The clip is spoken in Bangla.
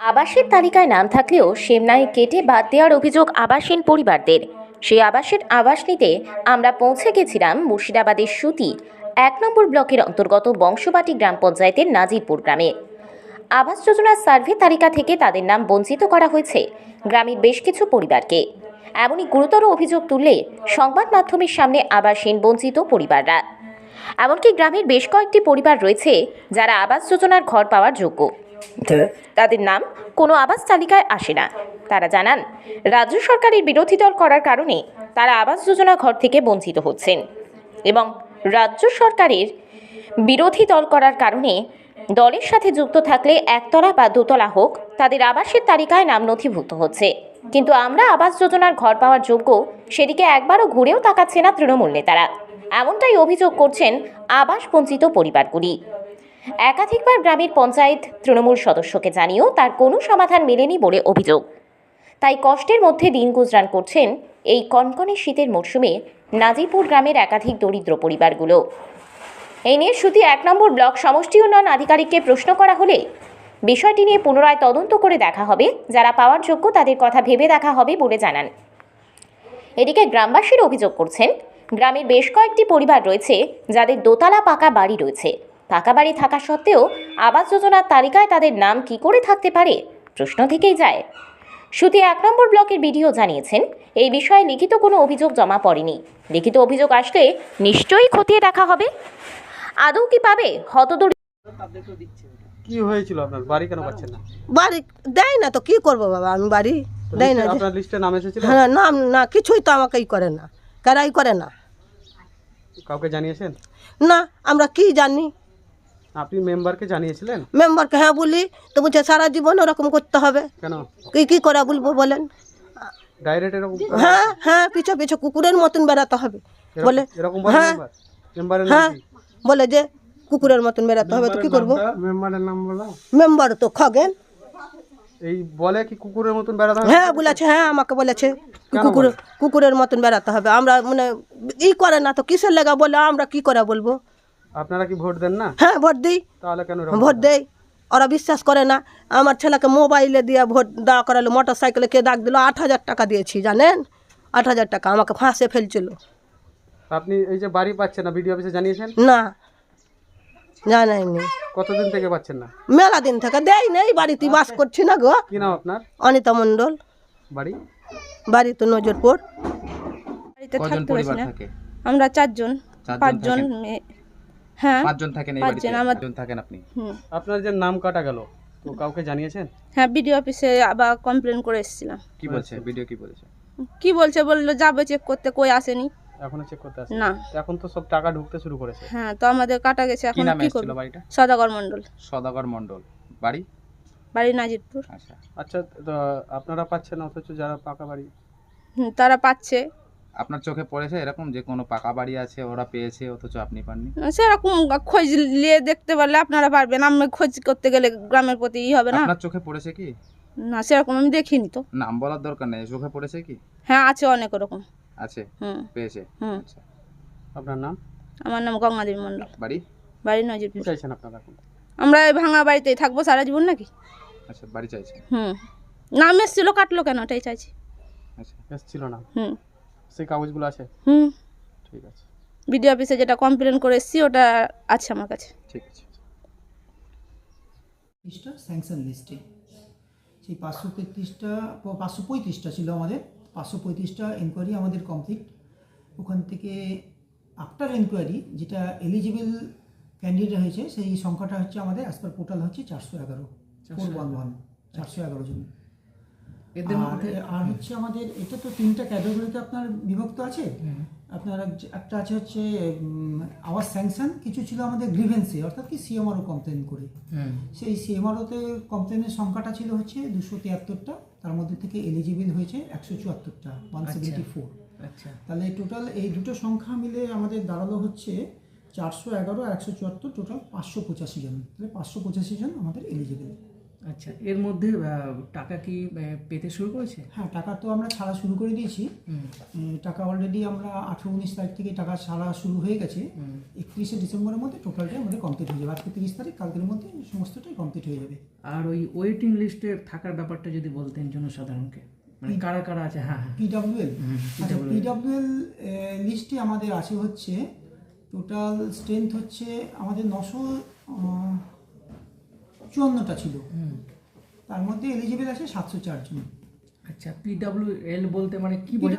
আবাসের তালিকায় নাম থাকলেও সেমনায় কেটে বাদ দেওয়ার অভিযোগ আবাসহীন পরিবারদের। সেই আবাসের আবাস নিতে আমরা পৌঁছে গেছিলাম মুর্শিদাবাদের সুতি, এক নম্বর ব্লকের অন্তর্গত বংশবাটি গ্রাম পঞ্চায়েতের নাজিরপুর গ্রামে। আবাস যোজনার সার্ভে তালিকা থেকে তাদের নাম বঞ্চিত করা হয়েছে গ্রামের বেশ কিছু পরিবারকে। এমনই গুরুতর অভিযোগ তুললে সংবাদ মাধ্যমের সামনে আবাসহীন বঞ্চিত পরিবাররা। এমনকি গ্রামের বেশ কয়েকটি পরিবার রয়েছে যারা আবাস যোজনার ঘর পাওয়ার যোগ্য। তাদের নাম কোনো আবাস তালিকায় আসে না। তারা জানান, রাজ্য সরকারের বিরোধী দল করার কারণে তারা আবাস যোজনা ঘর থেকে বঞ্চিত হচ্ছেন এবং রাজ্য সরকারের বিরোধী দল করার কারণে দলের সাথে যুক্ত থাকলে একতলা বা দোতলা হোক, তাদের আবাসের তালিকায় নাম নথিভুক্ত হচ্ছে। কিন্তু আমরা আবাস যোজনার ঘর পাওয়ার যোগ্য সেদিকে একবারও ঘুরেও তাকাচ্ছে না তৃণমূল নেতারা। এমনটাই অভিযোগ করছেন আবাস বঞ্চিত পরিবারগুলি। একাধিকবার গ্রামের পঞ্চায়েত তৃণমূল সদস্যকে জানিয়েও তার কোনো সমাধান মেলেনি বলে অভিযোগ। তাই কষ্টের মধ্যে দিন গুজরান করছেন এই কনকনে শীতের মরশুমে নাজিপুর গ্রামের একাধিক দরিদ্র পরিবারগুলো। এই নিয়ে শুধু এক নম্বর ব্লক সমষ্টি উন্নয়ন আধিকারিককে প্রশ্ন করা হলে বিষয়টি নিয়ে পুনরায় তদন্ত করে দেখা হবে। যারা পাওয়ার যোগ্য তাদের কথা ভেবে দেখা হবে বলে জানান। এদিকে গ্রামবাসীর অভিযোগ করছেন, গ্রামের বেশ কয়েকটি পরিবার রয়েছে যাদের দোতলা পাকা বাড়ি রয়েছে। পাকা বাড়ি থাকা সত্ত্বেও আবাস যোজনার তালিকায় তাদের নাম কি করে থাকতে পারে প্রশ্ন থেকেই যায়। শুধু এক নম্বর ব্লকের বিডিও জানিয়েছেন এই বিষয়ে লিখিত কোনো অভিযোগ জমা পড়েনি। লিখিত অভিযোগ আসলে নিশ্চয়ই খতিয়ে দেখা হবে। আদৌ কি পাবে? হতদূর কি হয়েছিল আপনার? বাড়ি কেন পাচ্ছেন না? বাড়ি দেয় না তো কি করব বাবা? আমি বাড়ি দেয় না আপনার লিস্টে নাম এসেছিল? হ্যাঁ না না কিছুই তো আমাকে ই করে না। কারাই করে না। কাউকে জানিয়েছেন? না আমরা কি জানি? আপনি মেম্বারকে জানিয়েছিলেন? মেম্বারকে হ্যাঁ বলি তো বলছে সারা জীবন ওরকম করতে হবে। কেন? কি কি করে বলব বলেন? ডাইরেক্ট এরকম হ্যাঁ হ্যাঁ পিছু পিছু কুকুরের মতন বেড়াতে হবে। বলে এরকম হ্যাঁ মেম্বারের হ্যাঁ বলে যে কুকুরের মতন বেড়াতে হবে তো কি করব? মেম্বারের নাম বলো। মেম্বার তো খগেন। এই বলে কি কুকুরের মতন বেড়াতে হবে? হ্যাঁ বলেছে হ্যাঁ আমাকে বলেছে কুকুর কুকুরের মতন বেড়াতে হবে। আমরা মানে ই করে না তো কিসের লেগা বলে? আমরা কি করে বলব? আপনারা কি ভোট দেন না? হ্যাঁ ভোট দিই। তাহলে কেন ভোট দেয় ওরা বিশ্বাস করে না। আমার ছেলেকে মোবাইলে দিয়ে ভোট দেওয়া করালো মোটর সাইকেলে কে ডাক দিল আট হাজার টাকা দিয়েছি জানেন? আট হাজার টাকা আমাকে ফাঁসে ফেলছিল। আপনি এই যে বাড়ি পাচ্ছেন না বিডিও অফিসে জানিয়েছেন? না জানাইনি। কতদিন থেকে পাচ্ছেন না? মেলা দিন থেকে দেয় নেই বাড়িতে বাস করছি না গো। কি নাম আপনার? অনিতা মণ্ডল। বাড়ি? বাড়ি তো নজরপুর। বাড়িতে থাকতে পারছি না। আমরা চারজন পাঁচজন মেয়ে। হ্যাঁ। পাঁচজন থাকেন এই বাড়িতে পাঁচজন আমার পাঁচজন থাকেন আপনি। হুম। আপনার যে নাম কাটা গেল? তো কাউকে জানিয়েছেন? হ্যাঁ বিডিও অফিসে আবার কমপ্লেন করে এসেছিলাম। কি বলছে? ভিডিও কি বলেছে? কি বলছে? বলল যাবে চেক করতে কই আসেনি? এখনও চেক করতে আসেন? না। এখন তো সব টাকা ঢুকতে শুরু করেছে। হ্যাঁ তো আমাদের কাটা গেছে কি এখন নামে কি এসেছিল করব? বাড়িটা? সদাগর মণ্ডল। সদাগর মণ্ডল। বাড়ি? বাড়ি নাজিরপুর। আচ্ছা। আচ্ছা তো আপনারা পাচ্ছেন অথচ যারা পাকা বাড়ি? হুম, তারা পাচ্ছে। আপনার চোখে পড়েছে এরকম যে কোনো পাকা বাড়ি আছে ওরা পেয়েছে অথচ আপনি পাননি? সেরকম খোঁজ নিয়ে দেখতে পারলে আপনারা পারবেন। আমি খোঁজ করতে গেলে গ্রামের প্রতি ই হবে না? আপনার চোখে পড়েছে কি? না সেরকম আমি দেখিনি তো। নাম বলার দরকার নেই চোখে পড়েছে কি? হ্যাঁ আছে অনেক ওরকম। আছে? হুম। পেয়েছে? হুম। আচ্ছা। আপনার নাম? আমার নাম গঙ্গাদেবী মণ্ডল। বাড়ি? বাড়ি কি নজিরপুর চাইছেন আপনারা এখন? আমরা এই ভাঙা বাড়িতেই থাকব সারা জীবন নাকি? আচ্ছা বাড়ি চাইছে হুম। নাম এসেছিল কাটলো কেন? ওটাই চাইছি। আচ্ছা। এসছিল না? হুম। সেই কাগজগুলো আছে? হুম। ঠিক আছে। বিডিও অফিসে যেটা কমপ্লেন করে এসেছি ওটা আছে আমার কাছে। ঠিক আছে। তেত্রিশটা স্যাংশন লিস্টে সেই পাঁচশো তেত্রিশটা পাঁচশো পঁয়ত্রিশটা ছিল আমাদের। পাঁচশো পঁয়ত্রিশটা এনকোয়ারি আমাদের কমপ্লিট ওখান থেকে আফটার এনকোয়ারি যেটা এলিজিবল ক্যান্ডিডেট হয়েছে সেই সংখ্যাটা হচ্ছে আমাদের অ্যাজ পার পোর্টাল হচ্ছে চারশো এগারো। ফোর ওয়ান ওয়ান চারশো এগারো জন আর আর হচ্ছে আমাদের এটা তো তিনটা ক্যাটাগরিতে আপনার বিভক্ত আছে। আপনার একটা আছে হচ্ছে আওয়ার স্যাংশন কিছু ছিল আমাদের গ্রিভেন্সে অর্থাৎ কি সিএমআরও কমপ্লেন করে। সেই সিএমআরওতে কমপ্লেনের সংখ্যাটা ছিল হচ্ছে দুশো তিয়াত্তরটা তার মধ্যে থেকে এলিজিবল হয়েছে একশো চুয়াত্তরটা ওয়ান সেভেন্টি ফোর তাহলে টোটাল এই দুটো সংখ্যা মিলে আমাদের দাঁড়াল হচ্ছে চারশো এগারো আর একশো চুয়াত্তর টোটাল পাঁচশো পঁচাশি জন। তাহলে পাঁচশো পঁচাশি জন আমাদের এলিজিবল আচ্ছা এর মধ্যে টাকা কি পেতে শুরু করেছে? হ্যাঁ টাকা তো আমরা ছাড়া শুরু করে দিয়েছি। টাকা অলরেডি আমরা আঠেরো উনিশ তারিখ থেকে টাকা ছাড়া শুরু হয়ে গেছে। একত্রিশে ডিসেম্বরের মধ্যে টোটালটাই আমাদের কমপ্লিট হয়ে যাবে। আজকে তিরিশ তারিখ কালকের মধ্যে সমস্তটাই কমপ্লিট হয়ে যাবে। আর ওই ওয়েটিং লিস্টে থাকার ব্যাপারটা যদি বলতেন জনসাধারণকে মানে কারা কারা আছে? হ্যাঁ পিডাব্লিউএল পিডাব্লিউএল লিস্টে আমাদের আছে হচ্ছে টোটাল স্ট্রেংথ হচ্ছে আমাদের নশো চুয়ান্নটা ছিল। হুম। তার মধ্যে এলিজিবল আছে সাতশো চার চারজন আচ্ছা পিডাব্লিউ এল বলতে মানে কি বোঝাতে